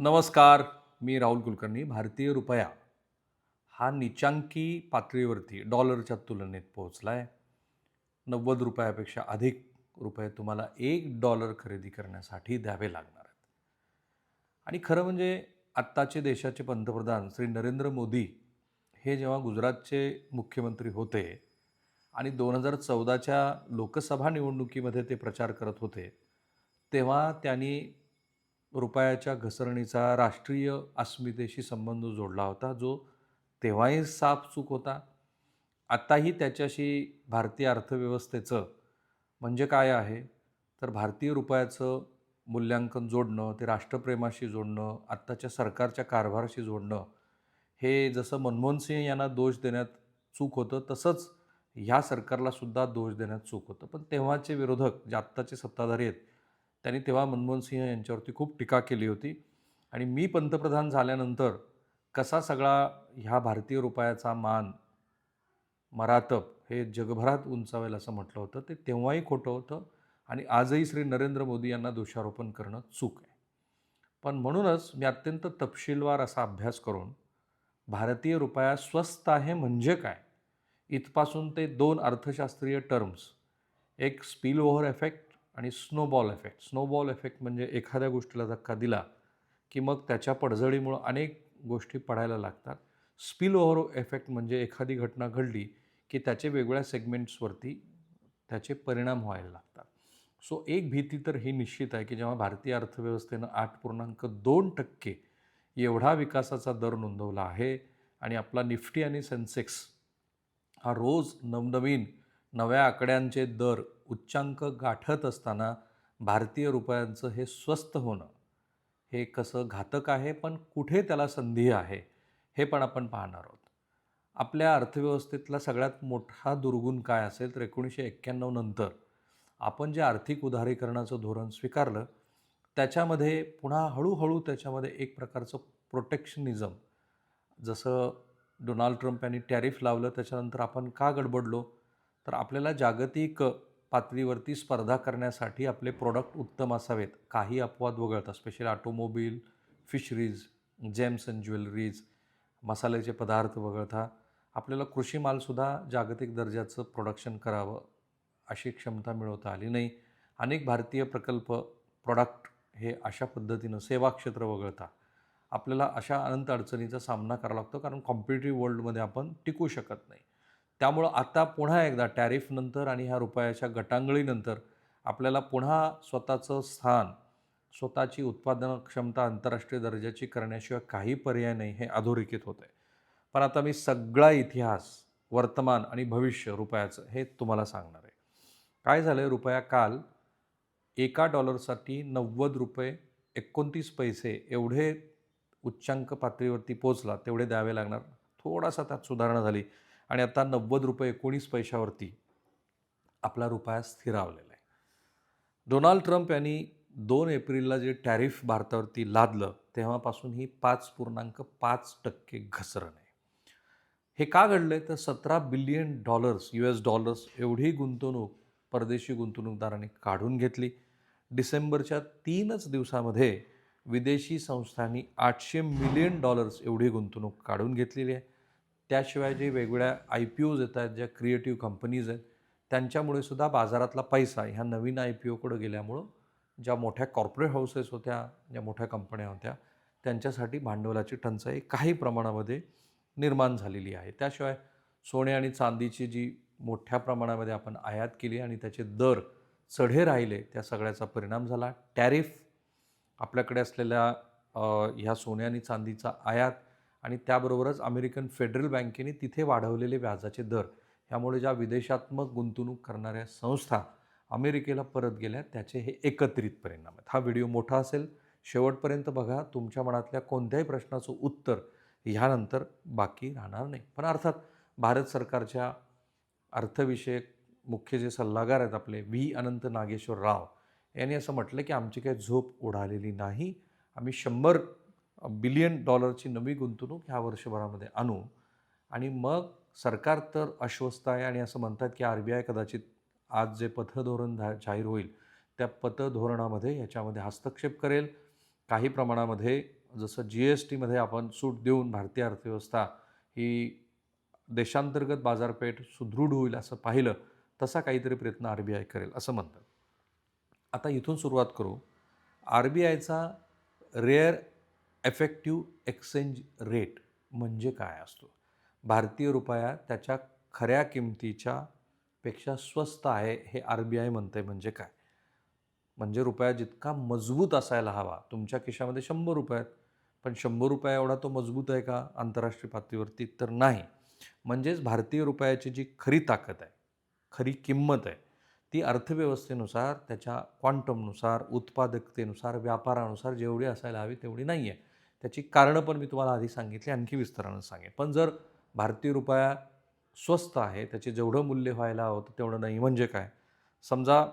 नमस्कार मी राहुल कुलकर्णी भारतीय रुपया. हा निचांकी पातळीवरती डॉलरच्या तुलनेत पोहोचला आहे नव्वद रुपयापेक्षा अधिक रुपये तुम्हाला एक डॉलर खरेदी करण्यासाठी द्यावे लागणार आहेत. आणि खरं म्हणजे आत्ताचे देशाचे पंतप्रधान श्री नरेंद्र मोदी हे जेव्हा गुजरातचे मुख्यमंत्री होते आणि दोन हजार चौदाच्या लोकसभा निवडणुकीमध्ये ते प्रचार करत होते तेव्हा त्यांनी रुपयाच्या घसरणीचा राष्ट्रीय अस्मितेशी संबंध जोडला होता जो तेव्हाही साफ चूक होता. आत्ताही त्याच्याशी भारतीय अर्थव्यवस्थेचं म्हणजे काय आहे? तर भारतीय रुपयाचं मूल्यांकन जोडणं ते राष्ट्रप्रेमाशी जोडणं आत्ताच्या सरकारच्या कारभाराशी जोडणं हे जसं मनमोहन सिंह यांना दोष देण्यात चूक होतं तसंच ह्या सरकारला सुद्धा दोष देण्यात चूक होतं. पण तेव्हाचे विरोधक जे आत्ताचे सत्ताधारी आहेत त्यांनी तेव्हा मनमोहन सिंह यांच्यावरती खूप टीका केली होती. आणि मी पंतप्रधान झाल्यानंतर कसा सगळा ह्या भारतीय रुपयाचा मान मरातप हे जगभरात उंचावेल असं म्हटलं होतं ते तेव्हाही खोटं होतं आणि आजही श्री नरेंद्र मोदी यांना दोषारोपण करणं चूक आहे. पण म्हणूनच मी अत्यंत तपशीलवार असा अभ्यास करून भारतीय रुपया स्वस्त आहे म्हणजे काय? इथपासून ते दोन अर्थशास्त्रीय टर्म्स एक स्पिल ओव्हर इफेक्ट आणि स्नोबॉल इफेक्ट स्नोबॉल इफेक्ट म्हणजे एखाद्या गोष्टीला धक्का दिला की मग त्याच्या पडझडीमुळं अनेक गोष्टी पडायला लागतात. स्पिल ओव्हर इफेक्ट म्हणजे एखादी घटना घडली की त्याचे वेगवेगळ्या सेगमेंट्सवरती त्याचे परिणाम व्हायला लागतात. सो एक भीती तर ही निश्चित आहे की जेव्हा भारतीय अर्थव्यवस्थेनं आठ पूर्णांक दोन टक्के एवढा विकासाचा दर नोंदवला आहे आणि आपला निफ्टी आणि सेन्सेक्स हा रोज नवनवीन नव्या आकड्यांचे दर उच्चांक गाठत असताना भारतीय रुपयांचं हे स्वस्त होणं हे कसं घातक आहे पण कुठे त्याला संधी आहे हे पण आपण पाहणार आहोत. आपल्या अर्थव्यवस्थेतला सगळ्यात मोठा दुर्गुण काय असेल तर एकोणीसशे एक्क्याण्णव नंतर आपण जे आर्थिक उदारीकरणाचं धोरण स्वीकारलं त्याच्यामध्ये पुन्हा हळूहळू त्याच्यामध्ये एक प्रकारचं प्रोटेक्शनिझम जसं डोनाल्ड ट्रम्प यांनी टॅरिफ लावलं त्याच्यानंतर आपण का गडबडलो? तर आपल्याला जागतिक पातळीवरती स्पर्धा करण्यासाठी आपले प्रोडक्ट उत्तम असावेत. काही अपवाद वगळता special automobile fisheries gems and jewelleries मसाल्याचे पदार्थ वगळता आपल्याला कृषी मालसुद्धा जागतिक दर्जाचं प्रोडक्शन करावं अशी क्षमता मिळवता आली नाही. अनेक भारतीय प्रकल्प प्रॉडक्ट हे अशा पद्धतीनं सेवा क्षेत्र वगळता आपल्याला अशा अनंत अडचणीचा सामना करावा लागतो कारण कॉम्पिटेटिव्ह वर्ल्डमध्ये आपण टिकू शकत नाही. त्यामुळं आता पुन्हा एकदा टॅरिफनंतर आणि ह्या रुपयाच्या गटांगळीनंतर आपल्याला पुन्हा स्वतःचं स्थान स्वतःची उत्पादन क्षमता आंतरराष्ट्रीय दर्जाची करण्याशिवाय काही पर्याय नाही हे अधोरेखित होतं आहे पण आता मी सगळा इतिहास वर्तमान आणि भविष्य रुपयाचं हे तुम्हाला सांगणार आहे. काय झालं आहे रुपया काल एका डॉलरसाठी नव्वद रुपये एकोणतीस पैसे एवढे उच्चांक पातळीवरती पोचला तेवढे द्यावे लागणार. थोडासा त्यात सुधारणा झाली. आणि आता नव्वद रुपये एकोणीस पैशावरती आपला रुपया स्थिरावलेला आहे. डोनाल्ड ट्रम्प यांनी दोन एप्रिलला जे टॅरिफ भारतावरती लादलं तेव्हापासून ही पाच पूर्णांक पाच टक्के घसरण आहे. हे का घडलं आहे तर सतरा billion dollars U S dollars एवढी गुंतवणूक परदेशी गुंतवणूकदारांनी काढून घेतली. डिसेंबरच्या तीनच दिवसामध्ये विदेशी संस्थांनी आठशे मिलियन डॉलर्स एवढी गुंतवणूक काढून घेतलेली आहे. त्याशिवाय जे वेगवेगळ्या आय पी ओज येत आहेत ज्या क्रिएटिव्ह कंपनीज आहेत त्यांच्यामुळे सुद्धा बाजारातला पैसा ह्या नवीन आय पी ओकडं गेल्यामुळं ज्या मोठ्या कॉर्पोरेट हाऊसेस होत्या ज्या मोठ्या कंपन्या होत्या त्यांच्यासाठी भांडवलाची टंचाई काही प्रमाणामध्ये निर्माण झालेली आहे. त्याशिवाय सोने आणि चांदीची जी मोठ्या प्रमाणामध्ये आपण आयात केली आणि त्याचे दर चढे राहिले त्या सगळ्याचा परिणाम झाला. टॅरिफ आपल्याकडे असलेल्या ह्या सोने आणि चांदीचा आयात आणि त्याबरोबरच अमेरिकन फेडरल बँकेने तिथे वाढवलेले व्याजाचे दर ह्यामुळे ज्या विदेशात्मक गुंतवणूक करणाऱ्या संस्था अमेरिकेला परत गेल्या त्याचे हे एकत्रित परिणाम आहेत. हा व्हिडिओ मोठा असेल शेवटपर्यंत बघा. तुमच्या मनातल्या कोणत्याही प्रश्नाचं उत्तर ह्यानंतर बाकी राहणार नाही. पण अर्थात भारत सरकारच्या अर्थविषयक मुख्य जे सल्लागार आहेत आपले व्ही. अनंत नागेश्वर राव यांनी असं म्हटलं की आमची काही झोप उडालेली नाही. आम्ही शंभर बिलियन डॉलरची नवी गुंतवणूक ह्या वर्षभरामध्ये आणू. आणि मग सरकार तर अस्वस्थ आहे आणि असं म्हणतात की आर बी आय कदाचित आज जे पथधोरण जाहीर होईल त्या पतधोरणामध्ये याच्यामध्ये हस्तक्षेप करेल. काही प्रमाणामध्ये जसं जी एस टीमध्ये आपण सूट देऊन भारतीय अर्थव्यवस्था ही देशांतर्गत बाजारपेठ सुदृढ होईल असं पाहिलं तसा काहीतरी प्रयत्न आर बी आय करेल असं म्हणतात. आता इथून सुरुवात करू. आर बी आयचा रेअर एफेक्टिव्ह एक्सचेंज रेट म्हणजे काय असतो? भारतीय रुपया त्याच्या खऱ्या किमतीच्या पेक्षा स्वस्त आहे हे आर बी आय म्हणते म्हणजे काय? म्हणजे रुपया जितका मजबूत असायला हवा तुमच्या खिशामध्ये शंभर रुपये आहेत पण शंभर रुपया एवढा तो मजबूत आहे का? आंतरराष्ट्रीय पातळीवरती तर नाही. म्हणजेच भारतीय रुपयाची जी खरी ताकद आहे खरी किंमत आहे ती अर्थव्यवस्थेनुसार त्याच्या क्वांटमनुसार उत्पादकतेनुसार व्यापारानुसार जेवढी असायला हवी तेवढी नाही आहे त्याची कारणं पण मी तुम्हाला आधी सांगितली आणखी विस्तारानं सांगेन. पण जर भारतीय रुपया स्वस्त आहे त्याचे जेवढं मूल्य व्हायला हवं होतं तेवढं नाही. म्हणजे काय? समजा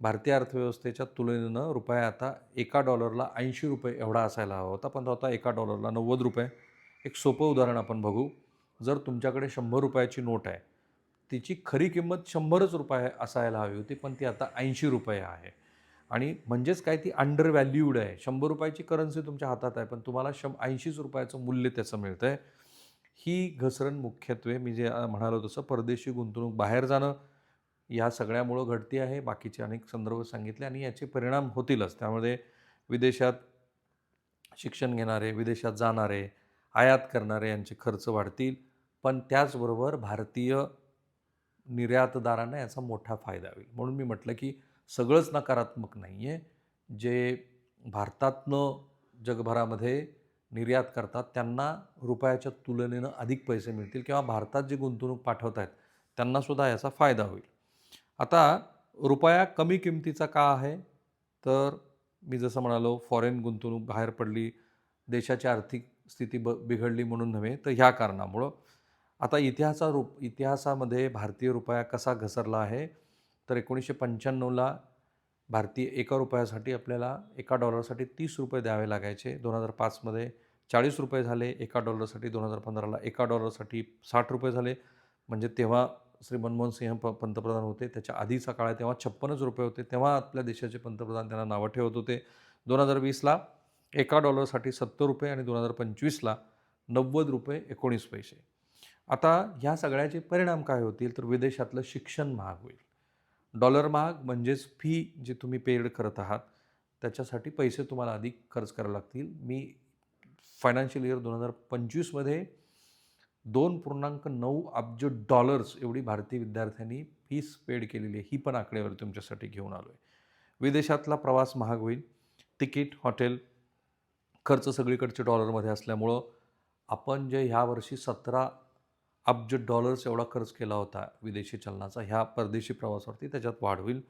भारतीय अर्थव्यवस्थेच्या तुलनेनं रुपया आता एका डॉलरला ऐंशी रुपये एवढा असायला हवा होता पण तो आता एका डॉलरला नव्वद रुपये. एक सोपं उदाहरण आपण बघू. जर तुमच्याकडे शंभर रुपयाची नोट आहे तिची खरी किंमत शंभरच रुपये असायला हवी होती पण ती आता ऐंशी रुपये आहे. आणि म्हणजेच काय ती अंडर व्हॅल्यूड आहे. शंभर रुपयाची करन्सी तुमच्या हातात आहे पण तुम्हाला शं ऐंशीच रुपयाचं मूल्य त्याचं मिळतं आहे ही घसरण मुख्यत्वे मी जे म्हणालो तसं परदेशी गुंतवणूक बाहेर जाणं या सगळ्यामुळं घडती आहे. बाकीचे अनेक संदर्भ सांगितले आणि याचे परिणाम होतीलच. त्यामध्ये विदेशात शिक्षण घेणारे विदेशात जाणारे आयात करणारे यांचे खर्च वाढतील. पण त्याचबरोबर भारतीय निर्यातदारांना याचा मोठा फायदा होईल. म्हणून मी म्हटलं की सगळंच नकारात्मक नाही आहे जे भारतातनं जगभरामध्ये निर्यात करतात त्यांना रुपयाच्या तुलनेनं अधिक पैसे मिळतील किंवा भारतात जे गुंतवणूक पाठवत आहेत त्यांनासुद्धा याचा फायदा होईल. आता रुपया कमी किमतीचा का आहे? तर मी जसं म्हणालो फॉरेन गुंतवणूक बाहेर पडली देशाची आर्थिक स्थिती ब बिघडली म्हणून नव्हे तर ह्या कारणामुळं. आता इतिहासा रूप इतिहासामध्ये भारतीय रुपया कसा घसरला आहे? तर एकोणीसशे पंच्याण्णवला भारतीय एका रुपयासाठी आपल्याला एका डॉलरसाठी तीस रुपये द्यावे लागायचे. दोन हजार पाचमध्ये चाळीस रुपये झाले एका डॉलरसाठी दोन हजार पंधराला एका डॉलरसाठी साठ रुपये झाले. म्हणजे तेव्हा श्री मनमोहन सिंह प पंतप्रधान होते त्याच्या आधीचा काळ आहे तेव्हा छप्पनच रुपये होते तेव्हा आपल्या देशाचे पंतप्रधान त्यांना नावं ठेवत होते. दोन हजार वीसला एका डॉलरसाठी सत्तर रुपये आणि दोन हजार पंचवीसला नव्वद रुपये एकोणीस पैसे. आता ह्या सगळ्याचे परिणाम काय होतील? तर विदेशातलं शिक्षण महाग होईल. डॉलर महाग म्हणजेच फी जी तुम्ही पेड करत आहात त्याच्यासाठी पैसे तुम्हाला अधिक खर्च करावे लागतील. मी फायनान्शियल इयर दोन हजार पंचवीसमध्ये दोन पूर्णांक नऊ अब्ज डॉलर्स एवढी भारतीय विद्यार्थ्यांनी फीस पेड केलेली आहे. ही पण आकडेवारी तुमच्यासाठी घेऊन आलो आहे विदेशातला प्रवास महाग होईल. तिकीट हॉटेल खर्च सगळीकडचे डॉलरमध्ये असल्यामुळं आपण जे ह्या वर्षी सतरा अब्ज डॉलर्स एवढा खर्च केला होता विदेशी चलनाचा ह्या परदेशी प्रवासावरती त्याच्यात वाढ होईल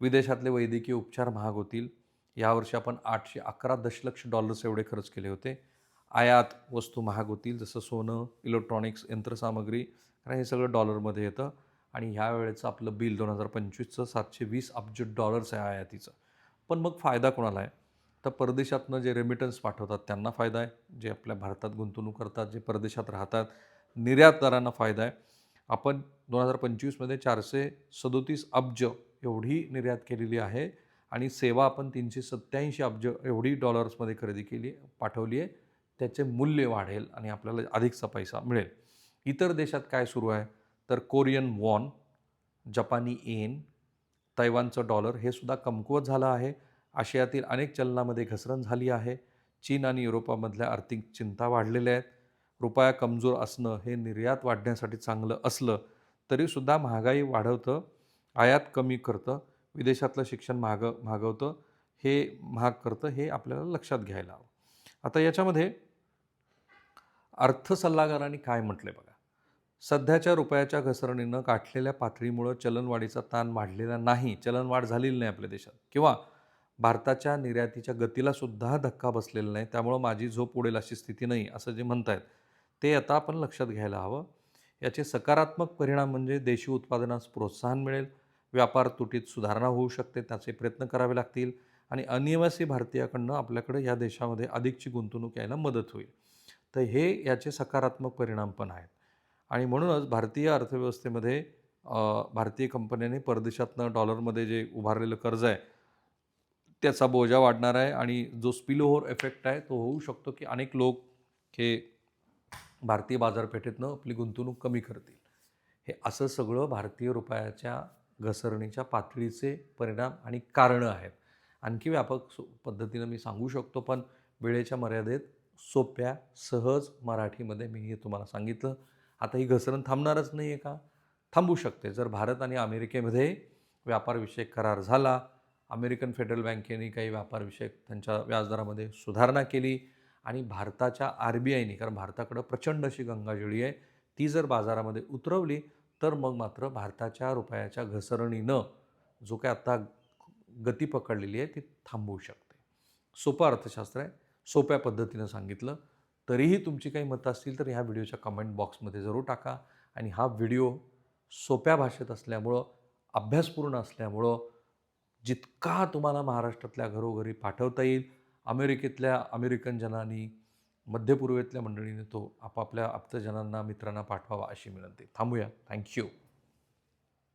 विदेशातले वैद्यकीय उपचार महाग होतील. यावर्षी आपण आठशे अकरा दशलक्ष डॉलर्स एवढे खर्च केले होते. आयात वस्तू महाग होतील जसं सोनं इलेक्ट्रॉनिक्स यंत्रसामग्री कारण हे सगळं डॉलरमध्ये येतं. आणि ह्या वेळेचं आपलं बिल दोन हजार पंचवीसचं सातशे वीस अब्ज डॉलर्स आहे आयातीचं. पण मग फायदा कोणाला आहे? तर परदेशातनं जे रेमिटन्स पाठवतात त्यांना फायदा आहे. जे आपल्या भारतात गुंतवणूक करतात जे परदेशात राहतात निर्यातदारांना फायदा आहे. आपण दोन हजार पंचवीसमध्ये चारशे सदोतीस अब्ज एवढी निर्यात केलेली आहे आणि सेवा आपण तीनशे सत्त्याऐंशी अब्ज एवढी डॉलर्समध्ये खरेदी केली पाठवली आहे. त्याचे मूल्य वाढेल आणि आपल्याला अधिकचा पैसा मिळेल. इतर देशात काय सुरू आहे? तर कोरियन वॉन जपानी एन तैवानचं डॉलर हे सुद्धा कमकुवत झालं आहे. आशियातील अनेक चलनामध्ये घसरण झाली आहे. चीन आणि युरोपामधल्या आर्थिक चिंता वाढलेल्या आहेत. रुपया कमजोर असणं हे निर्यात वाढण्यासाठी चांगलं असलं तरीसुद्धा महागाई वाढवतं आयात कमी करतं विदेशातलं शिक्षण महाग महागवतं हे महाग करतं हे आपल्याला लक्षात घ्यायला हवं. आता याच्यामध्ये अर्थ सल्लागारांनी काय म्हटले बघा? सध्याच्या रुपयाच्या घसरणीनं गाठलेल्या पातळीमुळं चलनवाढीचा ताण वाढलेला नाही चलनवाढ झालेली नाही आपल्या देशात. किंवा भारताच्या निर्यातीच्या गतीला सुद्धा धक्का बसलेला नाही त्यामुळं माझी झोप उडेल अशी स्थिती नाही असं जे म्हणतायत. ते आता आपण लक्षात घ्यायला हवं. याचे सकारात्मक परिणाम म्हणजे देशी उत्पादनास प्रोत्साहन मिळेल व्यापार तुटीत सुधारणा होऊ शकते त्याचे प्रयत्न करावे लागतील आणि अनिवासी भारतीयाकडनं आपल्याकडे या देशामध्ये अधिकची गुंतवणूक यायला मदत होईल. तर हे याचे सकारात्मक परिणाम पण आहेत. आणि म्हणूनच भारतीय अर्थव्यवस्थेमध्ये भारतीय कंपन्यांनी परदेशातनं डॉलरमध्ये जे उभारलेलं कर्ज आहे त्याचा बोजा वाढणार आहे आणि जो स्पिल ओव्हर इफेक्ट आहे तो होऊ शकतो की अनेक लोक हे भारतीय बाजारपेठेतनं आपली गुंतवणूक कमी करतील. हे असं सगळं भारतीय रुपयाच्या घसरणीच्या पातळीचे परिणाम आणि कारणं आहेत. आणखी व्यापक पद्धतीनं मी सांगू शकतो पण वेळेच्या मर्यादेत सोप्या सहज मराठीमध्ये मी हे तुम्हाला सांगितलं. आता ही घसरण थांबणारच नाही आहे का? थांबू शकते. जर भारत आणि अमेरिकेमध्ये व्यापारविषयक करार झाला अमेरिकन फेडरल बँकेने काही व्यापारविषयक त्यांच्या व्याजदरामध्ये सुधारणा केली आणि भारताच्या आर बी आयने कारण भारताकडं प्रचंड अशी गंगाजळी आहे ती जर बाजारामध्ये उतरवली तर मग मात्र भारताच्या रुपयाच्या घसरणीनं जो काय आत्ता गती पकडलेली आहे ती थांबवू शकते. सोपं अर्थशास्त्र आहे सोप्या पद्धतीनं सांगितलं. तरीही तुमची काही मतं असतील तर ह्या व्हिडिओच्या कमेंट बॉक्समध्ये जरूर टाका. आणि हा व्हिडिओ सोप्या भाषेत असल्यामुळं अभ्यासपूर्ण असल्यामुळं जितका तुम्हाला महाराष्ट्रातल्या घरोघरी पाठवता येईल अमेरिकेतल्या अमेरिकन जनांनी मध्यपूर्वेतल्या मंडळीने तो आपापल्या आप्तजनांना मित्रांना पाठवावा अशी विनंती. थांबूया. थँक्यू